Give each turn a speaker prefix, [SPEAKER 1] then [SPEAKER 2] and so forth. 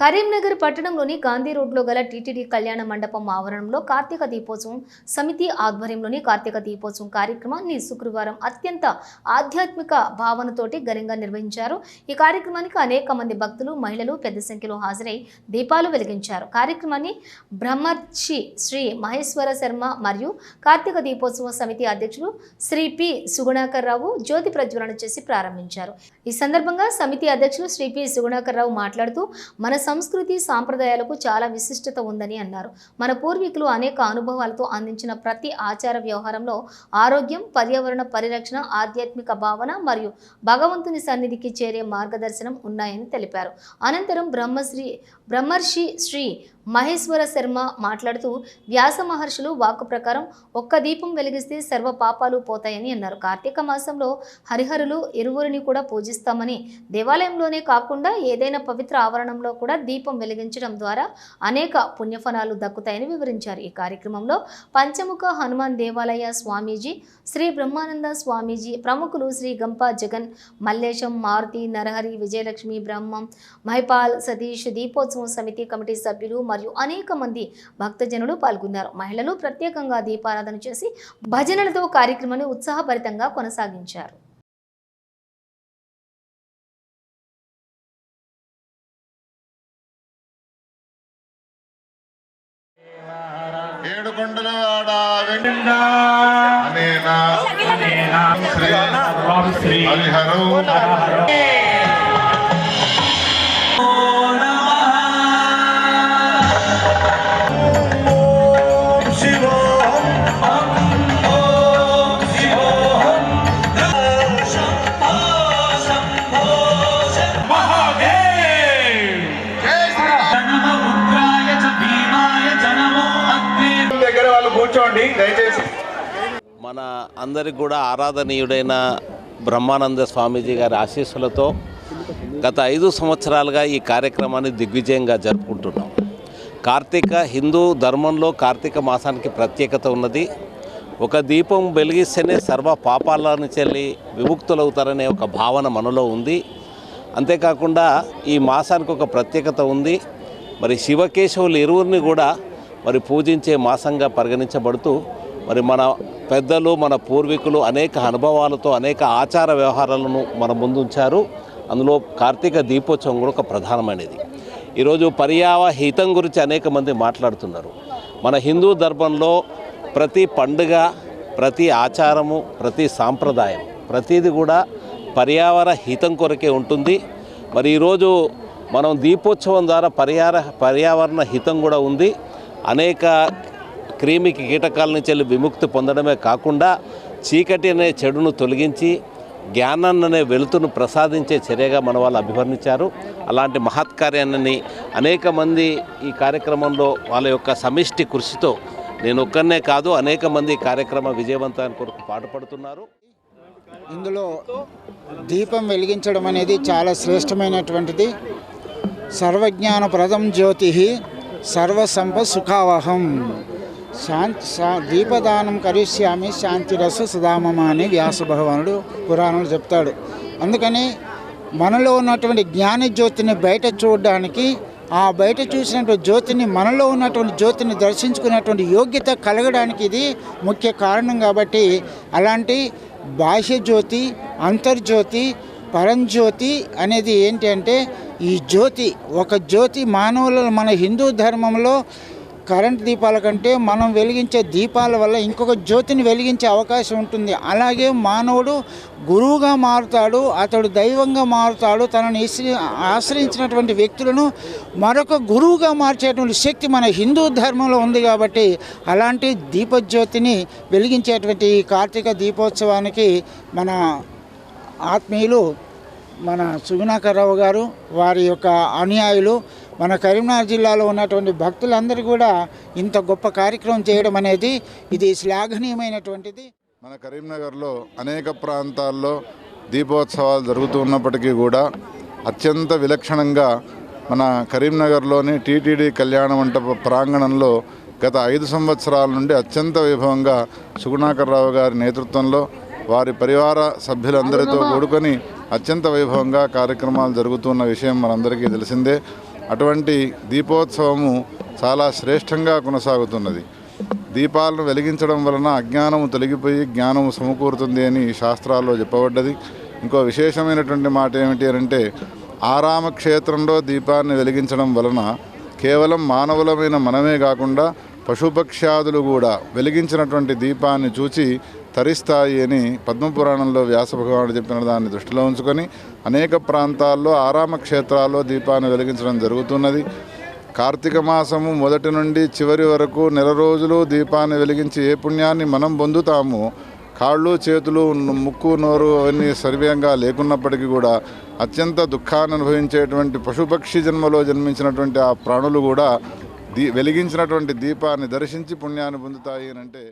[SPEAKER 1] కరీంనగర్ పట్టణంలోని గాంధీ రోడ్లో గల టీటీడీ కళ్యాణ మండపం ఆవరణంలో కార్తీక దీపోత్సవం సమితి ఆధ్వర్యంలోని కార్తీక దీపోత్సవం కార్యక్రమాన్ని శుక్రవారం అత్యంత ఆధ్యాత్మిక భావనతోటి ఘనంగా నిర్వహించారు. ఈ కార్యక్రమానికి అనేక మంది భక్తులు మహిళలు పెద్ద సంఖ్యలో హాజరై దీపాలు వెలిగించారు. కార్యక్రమాన్ని బ్రహ్మర్షి శ్రీ మహేశ్వర శర్మ మరియు కార్తీక దీపోత్సవ సమితి అధ్యక్షులు శ్రీ పి. సుగుణాకర్ రావు జ్యోతి ప్రజ్వలన చేసి ప్రారంభించారు. ఈ సందర్భంగా సమితి అధ్యక్షులు శ్రీ పి. సుగుణాకర్ రావు మాట్లాడుతూ మన సంస్కృతి సాంప్రదాయాలకు చాలా విశిష్టత ఉందని అన్నారు. మన పూర్వీకులు అనేక అనుభవాలతో అందించిన ప్రతి ఆచార వ్యవహారంలో ఆరోగ్యం పర్యావరణ పరిరక్షణ ఆధ్యాత్మిక భావన మరియు భగవంతుని సన్నిధికి చేరే మార్గదర్శనం ఉన్నాయని తెలిపారు. అనంతరం బ్రహ్మశ్రీ బ్రహ్మర్షి శ్రీ మహేశ్వర శర్మ మాట్లాడుతూ వ్యాస మహర్షులు వాక్కు ప్రకారం ఒక్క దీపం వెలిగిస్తే సర్వ పాపాలు పోతాయని అన్నారు. కార్తీక మాసంలో హరిహరులు ఇరువురిని కూడా పూజిస్తామని దేవాలయంలోనే కాకుండా ఏదైనా పవిత్ర ఆవరణంలో కూడా దీపం వెలిగించడం ద్వారా అనేక పుణ్యఫలాలు దక్కుతాయని వివరించారు. ఈ కార్యక్రమంలో పంచముఖ హనుమాన్ దేవాలయ స్వామీజీ శ్రీ బ్రహ్మానంద స్వామీజీ ప్రముఖులు శ్రీ గంప జగన్ మల్లేశం మారుతి నరహరి విజయలక్ష్మి బ్రహ్మం మహిపాల్ సతీష్ దీపోత్సవం సమితి కమిటీ సభ్యులు మరియు అనేక మంది భక్తజనులు పాల్గొన్నారు. మహిళలు ప్రత్యేకంగా దీపారాధన చేసి భజనలతో కార్యక్రమాన్ని ఉత్సాహభరితంగా కొనసాగించారు.
[SPEAKER 2] ఏడుకొండల వాడ వెంకట అనేనా శ్రీ
[SPEAKER 3] శ్రీ
[SPEAKER 2] హరిహరో.
[SPEAKER 4] దయచేసి.
[SPEAKER 5] మన అందరికి కూడా ఆరాధనీయుడైన బ్రహ్మానంద స్వామీజీ గారి ఆశీస్సులతో గత ఐదు సంవత్సరాలుగా ఈ కార్యక్రమాన్ని దిగ్విజయంగా జరుపుకుంటున్నాం. కార్తీక హిందూ ధర్మంలో కార్తీక మాసానికి ప్రత్యేకత ఉన్నది. ఒక దీపం వెలిగిస్తేనే సర్వ పాపాల నుంచి విముక్తులవుతారనే ఒక భావన మనలో ఉంది. అంతేకాకుండా ఈ మాసానికి ఒక ప్రత్యేకత ఉంది. మరి శివకేశవులు ఇరువురిని కూడా మరి పూజించే మాసంగా పరిగణించబడుతూ మరి మన పెద్దలు మన పూర్వీకులు అనేక అనుభవాలతో అనేక ఆచార వ్యవహారాలను మన ముందుంచారు. అందులో కార్తీక దీపోత్సవం కూడా ఒక ప్రధానమైనది. ఈరోజు పర్యావ హితం గురించి అనేక మంది మాట్లాడుతున్నారు. మన హిందూ ధర్మంలో ప్రతి పండుగ ప్రతి ఆచారము ప్రతి సాంప్రదాయం ప్రతిది కూడా పర్యావరణ హితం కొరకే ఉంటుంది. మరి ఈరోజు మనం దీపోత్సవం ద్వారా పర్యార పర్యావరణ హితం కూడా ఉంది. అనేక క్రిమి కీటకాల నుంచి వెళ్ళి విముక్తి పొందడమే కాకుండా చీకటి అనే చెడును తొలగించి జ్ఞానాన్ని అనే వెలుతును ప్రసాదించే చర్యగా మన వాళ్ళు అభివర్ణించారు. అలాంటి మహత్కార్యాన్ని అనేక మంది ఈ కార్యక్రమంలో వాళ్ళ యొక్క సమిష్టి కృషితో నేను ఒక్కనే కాదు అనేక మంది కార్యక్రమ విజయవంతాన్ని కొరకు పాటుపడుతున్నారు.
[SPEAKER 6] ఇందులో దీపం వెలిగించడం అనేది చాలా శ్రేష్టమైనటువంటిది. సర్వజ్ఞానప్రదం జ్యోతి సర్వసంప సుఖావహం. శాంతి దీపదానం కరిష్యామి శాంతిరస సుధామమ అని వ్యాస భగవానుడు పురాణంలో చెప్తాడు. అందుకని మనలో ఉన్నటువంటి జ్ఞాన జ్యోతిని బయట చూడడానికి ఆ బయట చూసినటువంటి జ్యోతిని మనలో ఉన్నటువంటి జ్యోతిని దర్శించుకునేటువంటి యోగ్యత కలగడానికి ఇది ముఖ్య కారణం కాబట్టి అలాంటి బాహ్య జ్యోతి అంతర్జ్యోతి పరంజ్యోతి అనేది ఏంటి అంటే ఈ జ్యోతి ఒక జ్యోతి మానవుల మన హిందూ ధర్మంలో కరెంట్ దీపాల కంటే మనం వెలిగించే దీపాల వల్ల ఇంకొక జ్యోతిని వెలిగించే అవకాశం ఉంటుంది. అలాగే మానవుడు గురువుగా మారుతాడు అతడు దైవంగా మారుతాడు తనని ఆశ్రయించినటువంటి వ్యక్తులను మరొక గురువుగా మార్చేటువంటి శక్తి మన హిందూ ధర్మంలో ఉంది కాబట్టి అలాంటి దీపజ్యోతిని వెలిగించేటువంటి ఈ కార్తీక దీపోత్సవానికి మన ఆత్మీయులు మన సుగుణాకర్రావు గారు వారి యొక్క అనుయాయులు మన కరీంనగర్ జిల్లాలో ఉన్నటువంటి భక్తులందరూ కూడా ఇంత గొప్ప కార్యక్రమం చేయడం అనేది ఇది శ్లాఘనీయమైనటువంటిది.
[SPEAKER 2] మన కరీంనగర్లో అనేక ప్రాంతాల్లో దీపోత్సవాలు జరుగుతున్నప్పటికీ కూడా అత్యంత విలక్షణంగా మన కరీంనగర్లోని టీటీడీ కళ్యాణ మంటప ప్రాంగణంలో గత ఐదు సంవత్సరాల నుండి అత్యంత వైభవంగా సుగుణాకర్రావు గారి నేతృత్వంలో వారి పరివార సభ్యులందరితో కూడుకొని అత్యంత వైభవంగా కార్యక్రమాలు జరుగుతున్న విషయం మనందరికీ తెలిసిందే. అటువంటి దీపోత్సవము చాలా శ్రేష్టంగా కొనసాగుతున్నది. దీపాలను వెలిగించడం వలన అజ్ఞానము తొలగిపోయి జ్ఞానము సమకూరుతుంది అని శాస్త్రాల్లో చెప్పబడ్డది. ఇంకో విశేషమైనటువంటి మాట ఏమిటి అంటే ఆరామ క్షేత్రంలో దీపాన్ని వెలిగించడం వలన కేవలం మానవులమైన మనమే కాకుండా పశుపక్ష్యాదులు కూడా వెలిగించినటువంటి దీపాన్ని చూచి తరిస్తాయి అని పద్మపురాణంలో వ్యాస భగవానుడు చెప్పిన దాన్ని దృష్టిలో ఉంచుకొని అనేక ప్రాంతాల్లో ఆరామ క్షేత్రాల్లో దీపాన్ని వెలిగించడం జరుగుతున్నది. కార్తీక మాసము మొదటి నుండి చివరి వరకు నెల రోజులు దీపాన్ని వెలిగించి ఏ పుణ్యాన్ని మనం పొందుతాము కాళ్ళు చేతులు ముక్కు నోరు అవన్నీ సర్వ్యంగా లేకున్నప్పటికీ కూడా అత్యంత దుఃఖాన్ని అనుభవించేటువంటి పశుపక్షి జన్మలో జన్మించినటువంటి ఆ ప్రాణులు కూడా దీ వెలిగించినటువంటి దీపాన్ని దర్శించి పుణ్యాన్ని పొందుతాయి అని అంటే